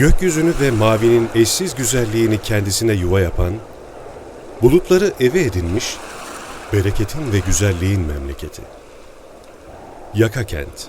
Gökyüzünü ve mavinin eşsiz güzelliğini kendisine yuva yapan, bulutları evi edinmiş, bereketin ve güzelliğin memleketi. Yaka Kent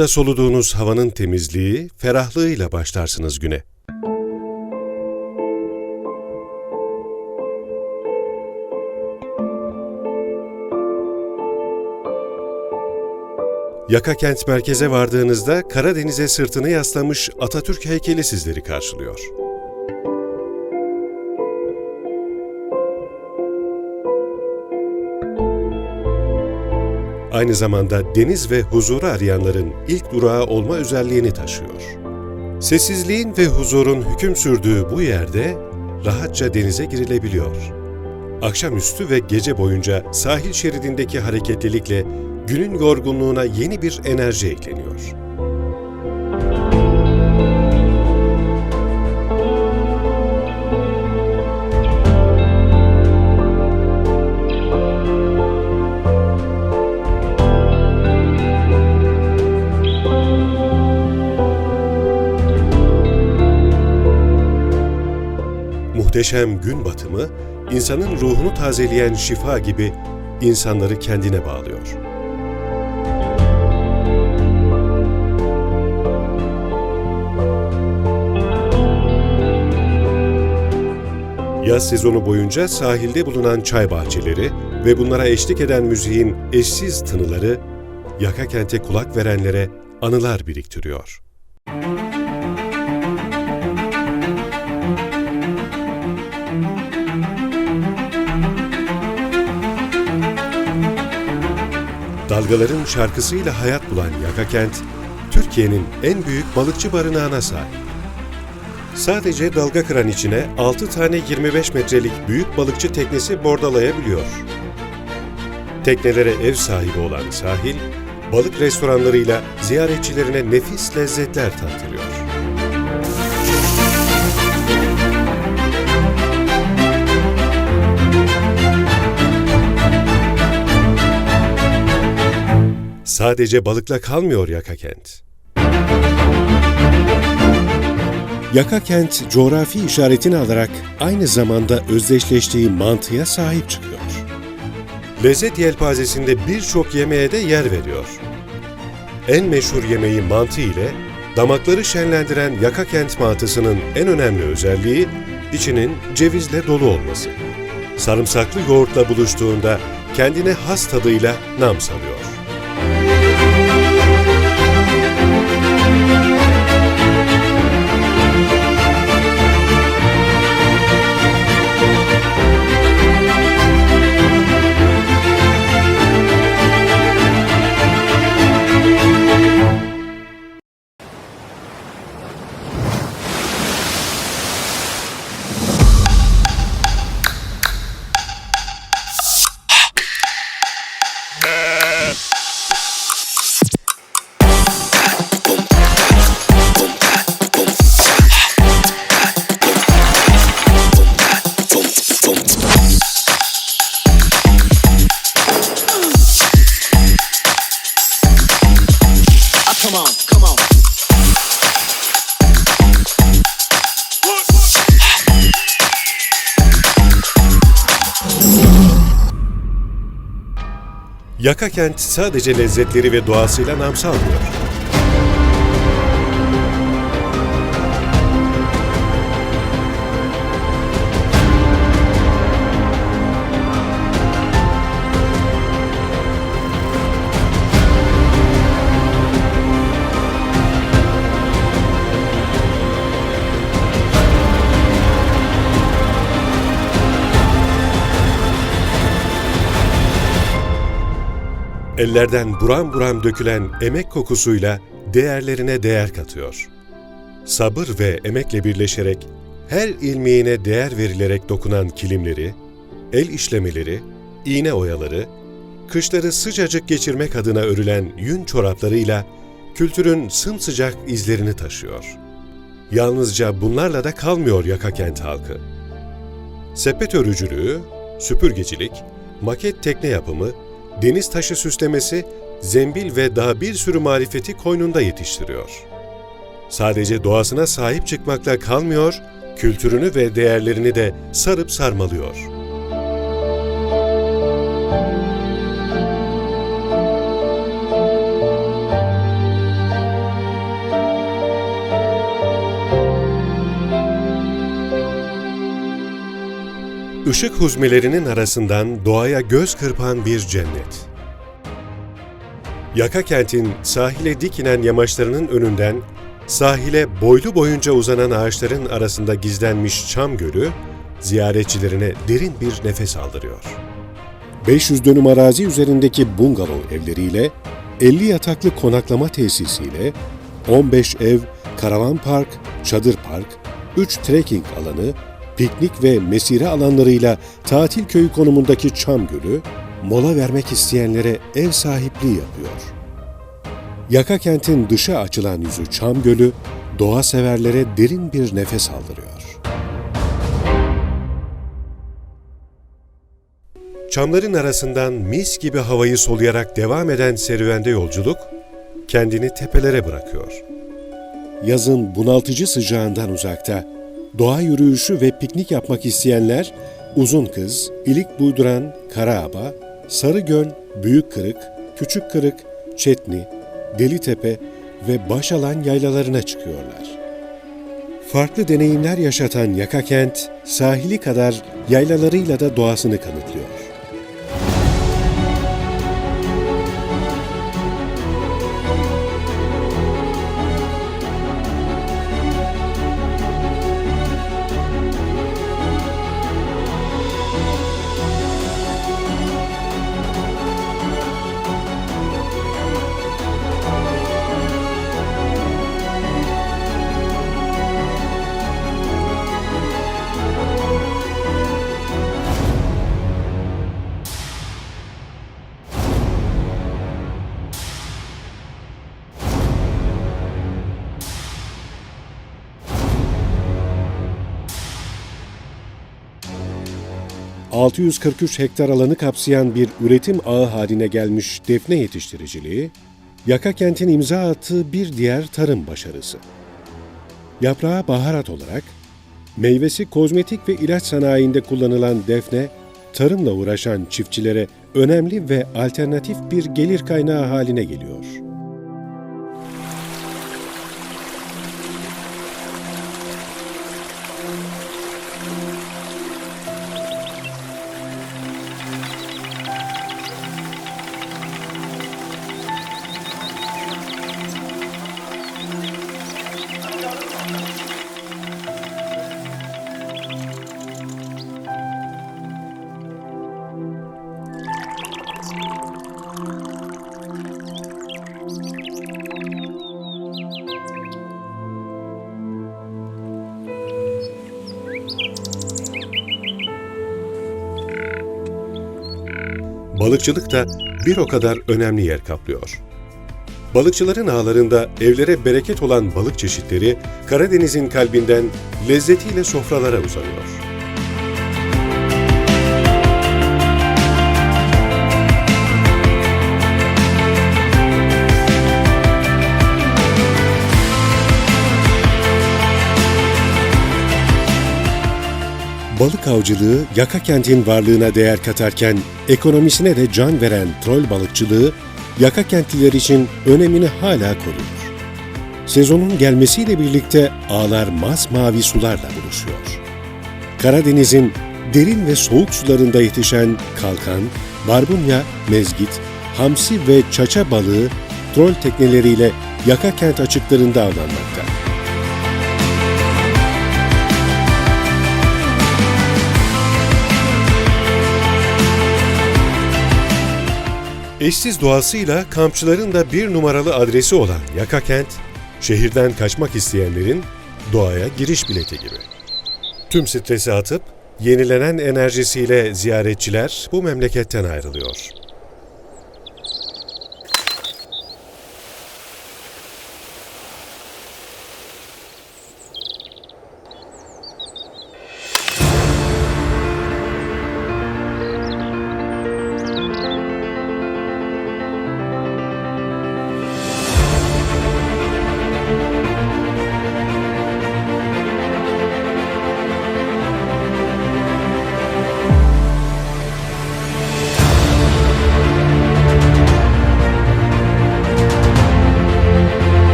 Burada soluduğunuz havanın temizliği, ferahlığıyla başlarsınız güne. Yaka kent merkeze vardığınızda Karadeniz'e sırtını yaslamış Atatürk heykeli sizleri karşılıyor. Aynı zamanda deniz ve huzuru arayanların ilk durağı olma özelliğini taşıyor. Sessizliğin ve huzurun hüküm sürdüğü bu yerde rahatça denize girilebiliyor. Akşamüstü ve gece boyunca sahil şeridindeki hareketlilikle günün yorgunluğuna yeni bir enerji ekleniyor. Muhteşem gün batımı, insanın ruhunu tazeleyen şifa gibi insanları kendine bağlıyor. Yaz sezonu boyunca sahilde bulunan çay bahçeleri ve bunlara eşlik eden müziğin eşsiz tınıları, yaka kente kulak verenlere anılar biriktiriyor. Dalgaların şarkısıyla hayat bulan Yaka Kent, Türkiye'nin en büyük balıkçı barınağına sahip. Sadece dalga kıran içine 6 tane 25 metrelik büyük balıkçı teknesi bordalayabiliyor. Teknelere ev sahibi olan sahil, balık restoranlarıyla ziyaretçilerine nefis lezzetler tattırıyor. Sadece balıkla kalmıyor Yaka Kent. Yaka Kent, coğrafi işaretini alarak aynı zamanda özdeşleştiği mantıya sahip çıkıyor. Lezzet yelpazesinde birçok yemeğe de yer veriyor. En meşhur yemeği mantı ile damakları şenlendiren Yaka Kent mantısının en önemli özelliği içinin cevizle dolu olması. Sarımsaklı yoğurtla buluştuğunda kendine has tadıyla nam salıyor. Yaka kent sadece lezzetleri ve doğasıyla nam salmıyor. Ellerden buram buram dökülen emek kokusuyla değerlerine değer katıyor. Sabır ve emekle birleşerek her ilmeğine değer verilerek dokunan kilimleri, el işlemeleri, iğne oyaları, kışları sıcacık geçirmek adına örülen yün çoraplarıyla kültürün sımsıcak izlerini taşıyor. Yalnızca bunlarla da kalmıyor yaka kent halkı. Sepet örücülüğü, süpürgecilik, maket tekne yapımı, deniz taşı süslemesi, zembil ve daha bir sürü marifeti koynunda yetiştiriyor. Sadece doğasına sahip çıkmakla kalmıyor, kültürünü ve değerlerini de sarıp sarmalıyor. Işık huzmelerinin arasından doğaya göz kırpan bir cennet. Yaka kentin sahile dik inen yamaçlarının önünden sahile boylu boyunca uzanan ağaçların arasında gizlenmiş Çam Gölü, ziyaretçilerine derin bir nefes aldırıyor. 500 dönüm arazi üzerindeki bungalov evleriyle, 50 yataklı konaklama tesisiyle, 15 ev, karavan park, çadır park, 3 trekking alanı, piknik ve mesire alanlarıyla tatil köyü konumundaki Çam Gölü, mola vermek isteyenlere ev sahipliği yapıyor. Yaka kentin dışa açılan yüzü Çam Gölü, doğa severlere derin bir nefes aldırıyor. Çamların arasından mis gibi havayı soluyarak devam eden serüvende yolculuk, kendini tepelere bırakıyor. Yazın bunaltıcı sıcağından uzakta, doğa yürüyüşü ve piknik yapmak isteyenler, Uzun Kız, İlik Buyduran, Karaaba, Sarıgöl, Büyük Kırık, Küçük Kırık, Çetni, Delitepe ve Başalan yaylalarına çıkıyorlar. Farklı deneyimler yaşatan Yaka Kent, sahili kadar yaylalarıyla da doğasını kanıtlıyor. ...643 hektar alanı kapsayan bir üretim ağı haline gelmiş defne yetiştiriciliği, Yaka kentin imza attığı bir diğer tarım başarısı. Yaprağı baharat olarak, meyvesi kozmetik ve ilaç sanayinde kullanılan defne, tarımla uğraşan çiftçilere önemli ve alternatif bir gelir kaynağı haline geliyor. Balıkçılık da bir o kadar önemli yer kaplıyor. Balıkçıların ağlarında evlere bereket olan balık çeşitleri Karadeniz'in kalbinden lezzetiyle sofralara uzanıyor. Balık avcılığı Yaka kentin varlığına değer katarken ekonomisine de can veren trol balıkçılığı Yaka kentliler için önemini hala koruyor. Sezonun gelmesiyle birlikte ağlar masmavi sularla buluşuyor. Karadeniz'in derin ve soğuk sularında yetişen kalkan, barbunya, mezgit, hamsi ve çaça balığı trol tekneleriyle Yaka kent açıklarında avlanmakta. Eşsiz doğasıyla kampçıların da bir numaralı adresi olan Yaka Kent, şehirden kaçmak isteyenlerin doğaya giriş bileti gibi. Tüm stresi atıp yenilenen enerjisiyle ziyaretçiler bu memleketten ayrılıyor.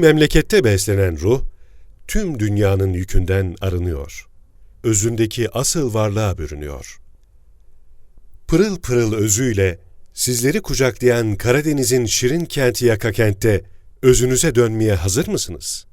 Memlekette beslenen ruh, tüm dünyanın yükünden arınıyor. Özündeki asıl varlığa bürünüyor. Pırıl pırıl özüyle sizleri kucaklayan Karadeniz'in şirin kenti Yakakent'te özünüze dönmeye hazır mısınız?